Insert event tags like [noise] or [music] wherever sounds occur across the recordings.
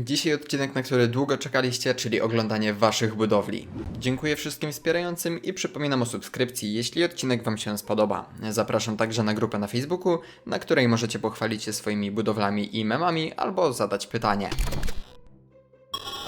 Dzisiaj odcinek, na który długo czekaliście, czyli oglądanie waszych budowli. Dziękuję wszystkim wspierającym i przypominam o subskrypcji, jeśli odcinek wam się spodoba. Zapraszam także na grupę na Facebooku, na której możecie pochwalić się swoimi budowlami i memami albo zadać pytanie.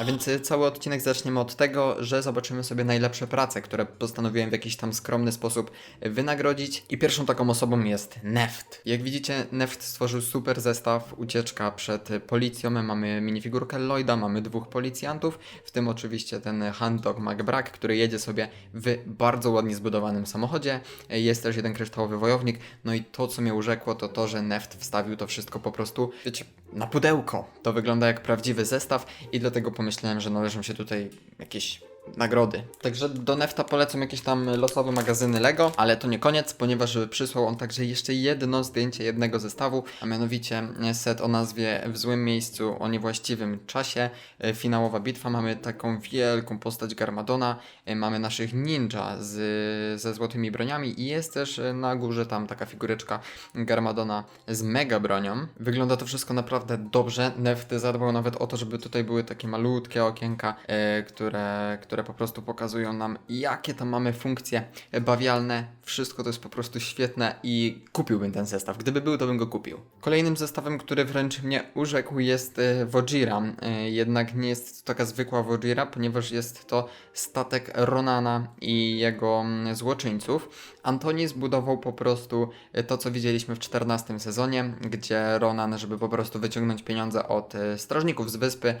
A więc y, cały odcinek zaczniemy od tego, że zobaczymy sobie najlepsze prace, które postanowiłem w jakiś tam skromny sposób wynagrodzić. I pierwszą taką osobą jest Neft. Jak widzicie, Neft stworzył super zestaw ucieczka przed policją. Mamy minifigurkę Lloyda, mamy dwóch policjantów, w tym oczywiście ten Handdog McBrack, który jedzie sobie w bardzo ładnie zbudowanym samochodzie. Jest też jeden kryształowy wojownik. No i to, co mnie urzekło, to to, że Neft wstawił to wszystko po prostu, wiecie, na pudełko. To wygląda jak prawdziwy zestaw i dlatego pomyślałem, że należą się tutaj jakieś nagrody. Także do Nefta polecam jakieś tam losowe magazyny Lego, ale to nie koniec, ponieważ przysłał on także jeszcze jedno zdjęcie jednego zestawu, a mianowicie set o nazwie W złym miejscu o niewłaściwym czasie. E, Finałowa bitwa, mamy taką wielką postać Garmadona, e, mamy naszych ninja z, ze złotymi broniami i jest też e, na górze tam taka figureczka Garmadona z mega bronią. Wygląda to wszystko naprawdę dobrze. Neft zadbał nawet o to, żeby tutaj były takie malutkie okienka, e, które, które po prostu pokazują nam, jakie tam mamy funkcje bawialne. Wszystko to jest po prostu świetne i kupiłbym ten zestaw. Gdyby był, to bym go kupił. Kolejnym zestawem, który wręcz mnie urzekł, jest e, Wojira. E, jednak nie jest to taka zwykła Wojira, ponieważ jest to statek Ronana i jego mm, złoczyńców. Antoni zbudował po prostu e, to, co widzieliśmy w 14 sezonie, gdzie Ronan, żeby po prostu wyciągnąć pieniądze od e, strażników z wyspy, e,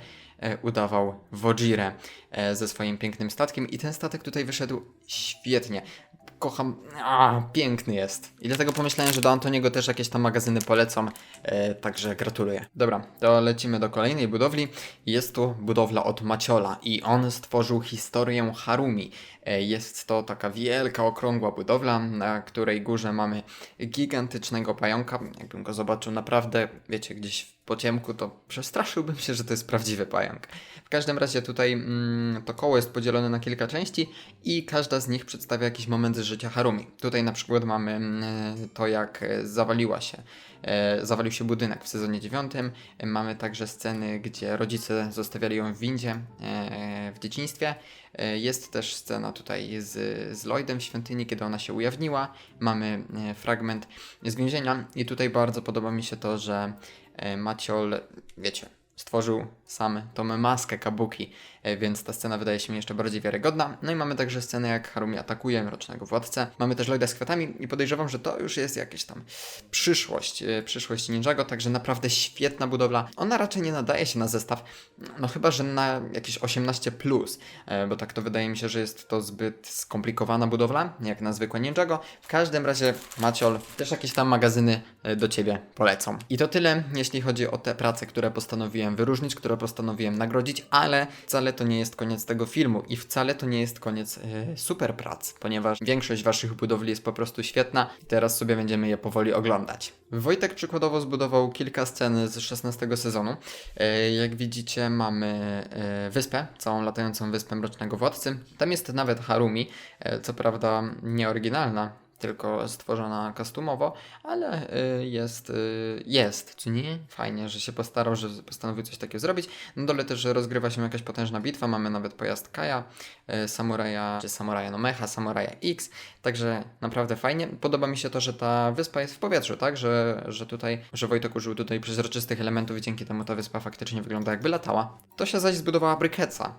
udawał Wojirę e, ze swoim pięknym statkiem i ten statek tutaj wyszedł świetnie. Kocham, a, piękny jest. I dlatego pomyślałem, że do Antoniego też jakieś tam magazyny polecą, e, także gratuluję. Dobra, to lecimy do kolejnej budowli. Jest to budowla od Maciola i on stworzył historię Harumi. E, Jest to taka wielka, okrągła budowla, na której górze mamy gigantycznego pająka. Jakbym go zobaczył naprawdę, wiecie, gdzieś w pociemku, to przestraszyłbym się, że to jest prawdziwy pająk. W każdym razie tutaj mm, to koło jest podzielone na kilka części i każda z nich przedstawia jakiś moment z życia Harumi. Tutaj na przykład mamy mm, to, jak e, zawaliła się, e, zawalił się budynek w sezonie 9. Mamy także sceny, gdzie rodzice zostawiali ją w windzie e, w dzieciństwie. E, Jest też scena tutaj z, z Lloydem w świątyni, kiedy ona się ujawniła. Mamy e, fragment z więzienia i tutaj bardzo podoba mi się to, że Maciol, wiecie, stworzył sam tą maskę Kabuki, e, więc ta scena wydaje się mi jeszcze bardziej wiarygodna. No i mamy także scenę, jak Harumi atakuje Mrocznego Władcę. Mamy też Lloyda z kwiatami i podejrzewam, że to już jest jakaś tam przyszłość, e, przyszłość Ninjago, także naprawdę świetna budowla. Ona raczej nie nadaje się na zestaw, no chyba, że na jakieś 18+, plus, e, bo tak to wydaje mi się, że jest to zbyt skomplikowana budowla, jak na zwykłe Ninjago. W każdym razie, Maciol, też jakieś tam magazyny do Ciebie polecą. I to tyle, jeśli chodzi o te prace, które postanowiłem wyróżnić, które postanowiłem nagrodzić, ale wcale to nie jest koniec tego filmu i wcale to nie jest koniec e, super prac, ponieważ większość Waszych budowli jest po prostu świetna i teraz sobie będziemy je powoli oglądać. Wojtek przykładowo zbudował kilka scen z 16 sezonu. E, Jak widzicie, mamy e, wyspę, całą latającą wyspę Mrocznego Władcy. Tam jest nawet Harumi, co prawda nieoryginalna, tylko stworzona customowo, ale y, jest, y, jest, czy nie? Fajnie, że się postarał, że postanowił coś takiego zrobić. Na dole też rozgrywa się jakaś potężna bitwa, mamy nawet pojazd Kaja, y, Samuraja, czy Samuraja no Mecha, Samuraja X, także naprawdę fajnie. Podoba mi się to, że ta wyspa jest w powietrzu, tak? Że, że tutaj, że Wojtek użył tutaj przezroczystych elementów i dzięki temu ta wyspa faktycznie wygląda jakby latała. To się zaś zbudowała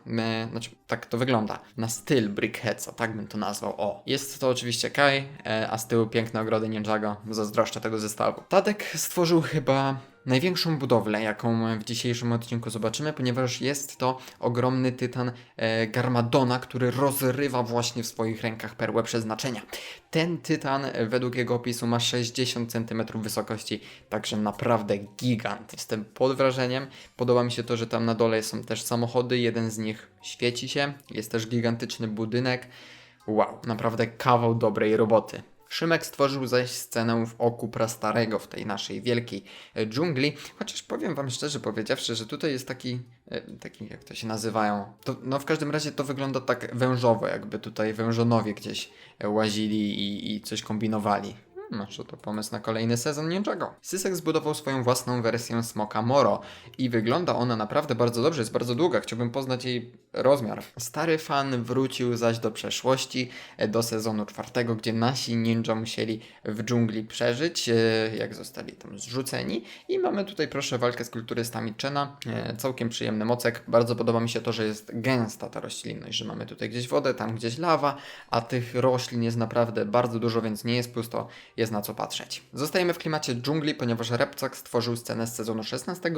My, znaczy tak to wygląda, na styl Brickheadsa, tak bym to nazwał, o. Jest to oczywiście Kai, e, a z tyłu piękne ogrody Ninjago, zazdroszczę tego zestawu. Tadek stworzył chyba największą budowlę, jaką w dzisiejszym odcinku zobaczymy, ponieważ jest to ogromny tytan e, Garmadona, który rozrywa właśnie w swoich rękach perłę przeznaczenia. Ten tytan e, według jego opisu ma 60 cm wysokości, także naprawdę gigant. Jestem pod wrażeniem. Podoba mi się to, że tam na dole są też samochody, jeden z nich świeci się, jest też gigantyczny budynek. Wow, naprawdę kawał dobrej roboty. Szymek stworzył zaś scenę w oku prastarego w tej naszej wielkiej e, dżungli, chociaż powiem wam szczerze powiedziawszy, że tutaj jest taki, e, taki jak to się nazywają, to, no w każdym razie to wygląda tak wężowo, jakby tutaj wężonowie gdzieś e, łazili i, i coś kombinowali. Masz to pomysł na kolejny sezon Ninjago. Sysek zbudował swoją własną wersję Smoka Moro i wygląda ona naprawdę bardzo dobrze, jest bardzo długa, chciałbym poznać jej rozmiar. Stary fan wrócił zaś do przeszłości, e, do sezonu czwartego, gdzie nasi ninja musieli w dżungli przeżyć, e, jak zostali tam zrzuceni. I mamy tutaj proszę walkę z kulturystami Chena, e, całkiem przyjemny mocek, bardzo podoba mi się to, że jest gęsta ta roślinność, że mamy tutaj gdzieś wodę, tam gdzieś lawa, a tych roślin jest naprawdę bardzo dużo, więc nie jest pusto, jest na co patrzeć. Zostajemy w klimacie dżungli, ponieważ Repcak stworzył scenę z sezonu 16,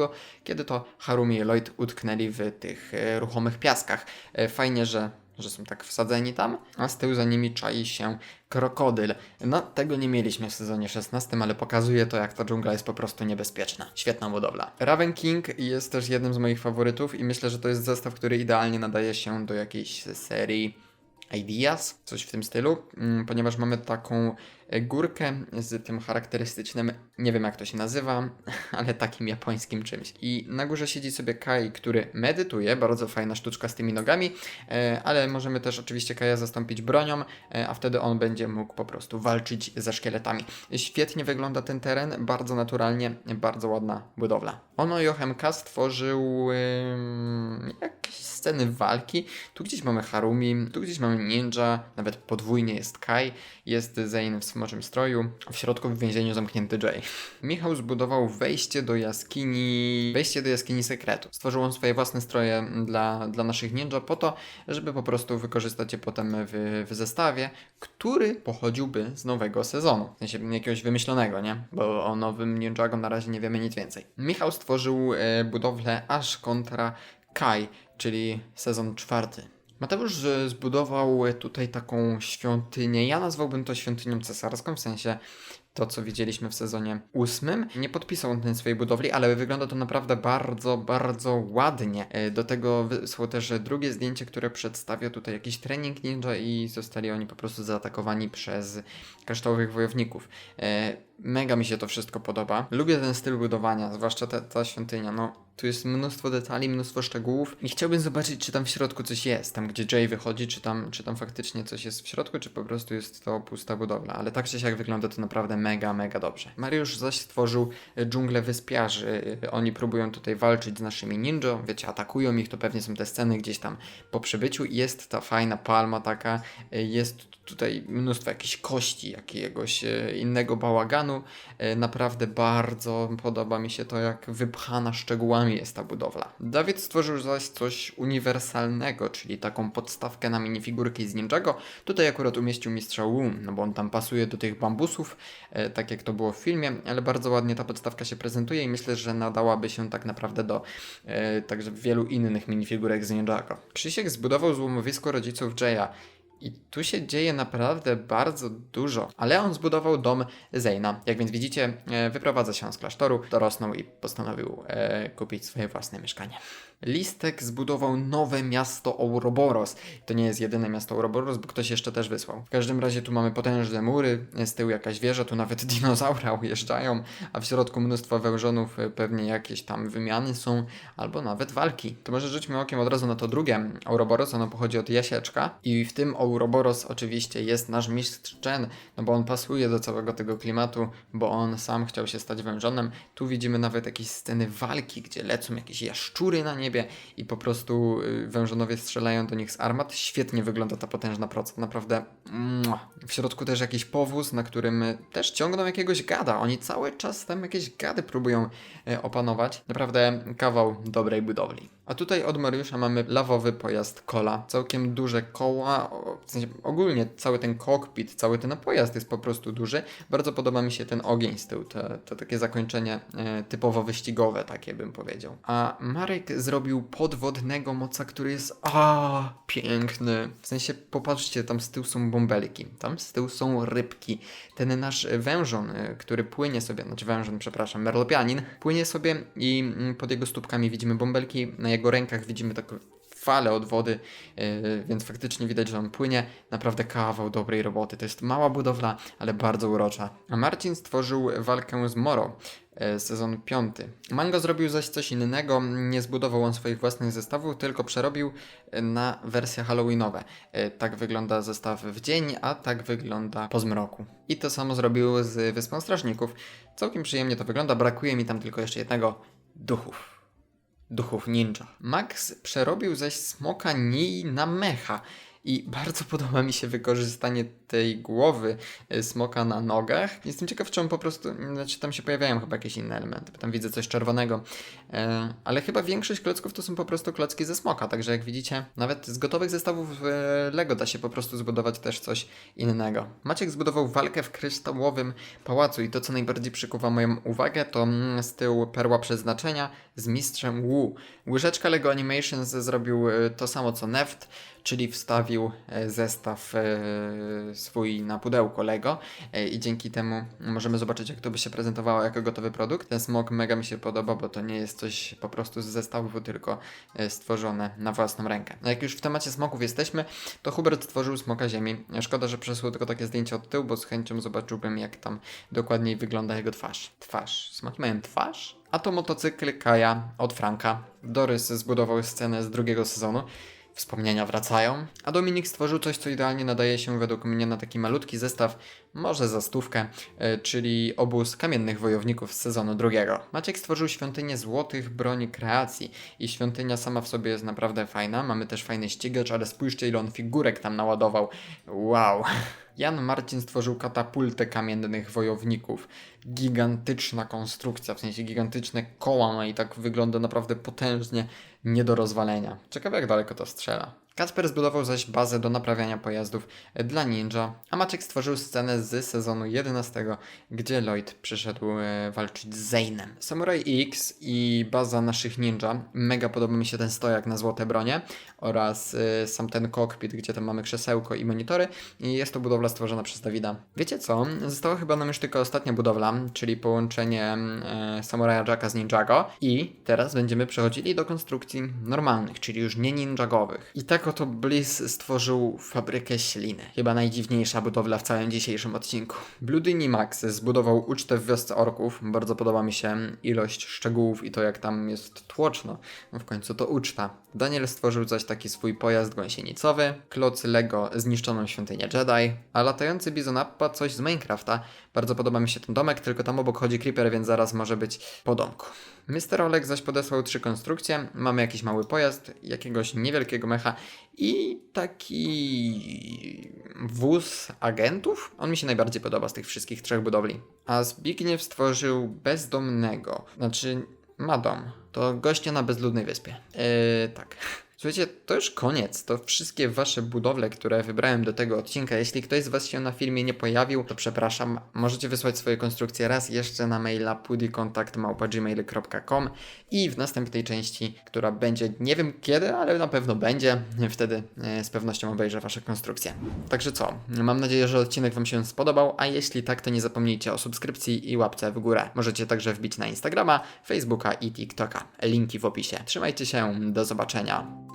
kiedy to Harumi i Lloyd utknęli w tych e, ruchomych piaskach. E, Fajnie, że że są tak wsadzeni tam, a z tyłu za nimi czai się krokodyl. No, tego nie mieliśmy w sezonie 16, ale pokazuje to, jak ta dżungla jest po prostu niebezpieczna. Świetna budowla. Raven King jest też jednym z moich faworytów i myślę, że to jest zestaw, który idealnie nadaje się do jakiejś serii Ideas, coś w tym stylu, mm, ponieważ mamy taką e, górkę z tym charakterystycznym, nie wiem jak to się nazywa, [laughs] ale takim japońskim czymś. I na górze siedzi sobie Kai, który medytuje, bardzo fajna sztuczka z tymi nogami, e, ale możemy też oczywiście Kaja zastąpić bronią, e, a wtedy on będzie mógł po prostu walczyć ze szkieletami. Świetnie wygląda ten teren, bardzo naturalnie, bardzo ładna budowla. Ono Johemka stworzył sceny walki. Tu gdzieś mamy Harumi, tu gdzieś mamy Ninja, nawet podwójnie jest Kai, jest Zane w smoczym stroju, w środku w więzieniu zamknięty Jay. Michał zbudował wejście do jaskini, wejście do jaskini sekretu. Stworzył on swoje własne stroje dla, dla naszych ninja po to, żeby po prostu wykorzystać je potem w, w zestawie, który pochodziłby z nowego sezonu. W sensie jakiegoś wymyślonego, nie? Bo o nowym Ninjago na razie nie wiemy nic więcej. Michał stworzył e, budowlę aż kontra Kai, czyli sezon czwarty. Mateusz e, zbudował tutaj taką świątynię. Ja nazwałbym to świątynią cesarską, w sensie to, co widzieliśmy w sezonie ósmym. Nie podpisał on swojej budowli, ale wygląda to naprawdę bardzo, bardzo ładnie. E, Do tego wysłał też drugie zdjęcie, które przedstawia tutaj jakiś trening ninja i zostali oni po prostu zaatakowani przez kaształowych wojowników. Mega mi się to wszystko podoba. Lubię ten styl budowania, zwłaszcza ta, ta świątynia. No, tu jest mnóstwo detali, mnóstwo szczegółów i chciałbym zobaczyć, czy tam w środku coś jest, tam gdzie Jay wychodzi, czy tam, czy tam faktycznie coś jest w środku, czy po prostu jest to pusta budowla. Ale tak czy siak wygląda to naprawdę mega, mega dobrze. Mariusz zaś stworzył e, dżunglę wyspiarzy. E, Oni próbują tutaj walczyć z naszymi ninja, wiecie, atakują ich, to pewnie są te sceny gdzieś tam po przybyciu i jest ta fajna palma taka, e, jest tutaj mnóstwo jakichś kości, jakiegoś innego bałaganu. E, Naprawdę bardzo podoba mi się to, jak wypchana szczegółami jest ta budowla. Dawid stworzył zaś coś uniwersalnego, czyli taką podstawkę na minifigurki z Ninjago. Tutaj akurat umieścił mistrza Wu, no bo on tam pasuje do tych bambusów, e, tak jak to było w filmie, ale bardzo ładnie ta podstawka się prezentuje i myślę, że nadałaby się tak naprawdę do e, także wielu innych minifigurek z Ninjago. Krzysiek zbudował złomowisko rodziców Jaya. I tu się dzieje naprawdę bardzo dużo. Ale on zbudował dom Zeyna. Jak więc widzicie, e, wyprowadza się z klasztoru, dorosnął i postanowił e, kupić swoje własne mieszkanie. Listek zbudował nowe miasto Ouroboros. To nie jest jedyne miasto Ouroboros, bo ktoś jeszcze też wysłał. W każdym razie tu mamy potężne mury, z tyłu jakaś wieża, tu nawet [laughs] dinozaura ujeżdżają, a w środku mnóstwo wężonów, e, pewnie jakieś tam wymiany są, albo nawet walki. To może rzućmy okiem od razu na to drugie Ouroboros, ono pochodzi od Jasieczka i w tym Ouroboros oczywiście jest nasz mistrz Chen, no bo on pasuje do całego tego klimatu, bo on sam chciał się stać wężonem. Tu widzimy nawet jakieś sceny walki, gdzie lecą jakieś jaszczury na niebie i po prostu y, wężonowie strzelają do nich z armat. Świetnie wygląda ta potężna proca, naprawdę. W środku też jakiś powóz, na którym y, też ciągną jakiegoś gada. Oni cały czas tam jakieś gady próbują y, opanować. Naprawdę kawał dobrej budowli. A tutaj od Mariusza mamy lawowy pojazd Kola. Całkiem duże koła, w sensie ogólnie cały ten kokpit, cały ten pojazd jest po prostu duży. Bardzo podoba mi się ten ogień z tyłu, to, to takie zakończenie e, typowo wyścigowe, takie bym powiedział. A Marek zrobił podwodnego moca, który jest a piękny. W sensie popatrzcie, tam z tyłu są bąbelki, tam z tyłu są rybki. Ten nasz wężon, e, który płynie sobie, znaczy wężon, przepraszam, merlopianin, płynie sobie i mm, pod jego stópkami widzimy bąbelki, na jego rękach widzimy taką fale od wody, yy, więc faktycznie widać, że on płynie. Naprawdę kawał dobrej roboty. To jest mała budowla, ale bardzo urocza. A Marcin stworzył walkę z Moro. e, Sezon piąty. Mango zrobił zaś coś innego. Nie zbudował on swoich własnych zestawów, tylko przerobił e, na wersje halloweenowe. E, Tak wygląda zestaw w dzień, a tak wygląda po zmroku. I to samo zrobił z Wyspą Strażników. Całkiem przyjemnie to wygląda. Brakuje mi tam tylko jeszcze jednego duchów duchów ninja. Max przerobił zaś smoka Nii na mecha. I bardzo podoba mi się wykorzystanie tej głowy y, smoka na nogach. Jestem ciekaw, czy on po prostu. Znaczy, tam się pojawiają chyba jakieś inne elementy, bo tam widzę coś czerwonego. E, ale chyba większość klocków to są po prostu klocki ze smoka. Także jak widzicie, nawet z gotowych zestawów e, Lego da się po prostu zbudować też coś innego. Maciek zbudował walkę w kryształowym pałacu i to, co najbardziej przykuwa moją uwagę, to mm, z tyłu perła przeznaczenia z mistrzem Wu. Łyżeczka Lego Animations zrobił e, to samo co Neft, czyli wstawił e, zestaw e, swój na pudełko Lego e, i dzięki temu możemy zobaczyć, jak to by się prezentowało jako gotowy produkt. Ten smok mega mi się podoba, bo to nie jest coś po prostu z zestawu, tylko stworzone na własną rękę. No jak już w temacie smoków jesteśmy, to Hubert stworzył smoka ziemi. Szkoda, że przesło tylko takie zdjęcie od tyłu, bo z chęcią zobaczyłbym, jak tam dokładniej wygląda jego twarz. Twarz. Smoki mają twarz? A to motocykl Kaja od Franka. Dorys zbudował scenę z drugiego sezonu. Wspomnienia wracają, a Dominik stworzył coś, co idealnie nadaje się według mnie na taki malutki zestaw, może za stówkę, e, czyli obóz kamiennych wojowników z sezonu drugiego. Maciek stworzył świątynię złotych broni kreacji i świątynia sama w sobie jest naprawdę fajna. Mamy też fajny ścigacz, ale spójrzcie ile on figurek tam naładował. Wow. [laughs] Jan Marcin stworzył katapultę kamiennych wojowników. Gigantyczna konstrukcja, w sensie gigantyczne koła ma i tak wygląda naprawdę potężnie, nie do rozwalenia. Ciekawe jak daleko to strzela. Kacper zbudował zaś bazę do naprawiania pojazdów dla Ninja, a Maciek stworzył scenę z sezonu 11, gdzie Lloyd przyszedł e, walczyć z Zane'em. Samurai X i baza naszych ninja. Mega podoba mi się ten stojak na złote bronie oraz e, sam ten kokpit, gdzie tam mamy krzesełko i monitory. I jest to budowla stworzona przez Dawida. Wiecie co? Została chyba nam już tylko ostatnia budowla, czyli połączenie e, Samuraja Jacka z Ninjago. I teraz będziemy przechodzili do konstrukcji normalnych, czyli już nie ninjagowych. I tak oto Bliss stworzył fabrykę śliny. Chyba najdziwniejsza budowla w całym dzisiejszym odcinku. Bloodyni Max zbudował ucztę w wiosce orków. Bardzo podoba mi się ilość szczegółów i to jak tam jest tłoczno. No w końcu to uczta. Daniel stworzył zaś taki swój pojazd gąsienicowy, kloc Lego zniszczoną świątynię Jedi, a latający Bizon Appa coś z Minecrafta. Bardzo podoba mi się ten domek, tylko tam obok chodzi Creeper, więc zaraz może być po domku. Mr. Oleg zaś podesłał trzy konstrukcje. Mamy jakiś mały pojazd, jakiegoś niewielkiego mecha i taki wóz agentów. On mi się najbardziej podoba z tych wszystkich trzech budowli. A Zbigniew stworzył bezdomnego. Znaczy, ma dom. To gościa na bezludnej wyspie. Yy, tak. Słuchajcie, to już koniec. To wszystkie wasze budowle, które wybrałem do tego odcinka. Jeśli ktoś z was się na filmie nie pojawił, to przepraszam. Możecie wysłać swoje konstrukcje raz jeszcze na maila pudykontakt.gmail.com i w następnej części, która będzie nie wiem kiedy, ale na pewno będzie, wtedy e, z pewnością obejrzę wasze konstrukcje. Także co? Mam nadzieję, że odcinek wam się spodobał, a jeśli tak, to nie zapomnijcie o subskrypcji i łapce w górę. Możecie także wbić na Instagrama, Facebooka i TikToka. Linki w opisie. Trzymajcie się, do zobaczenia.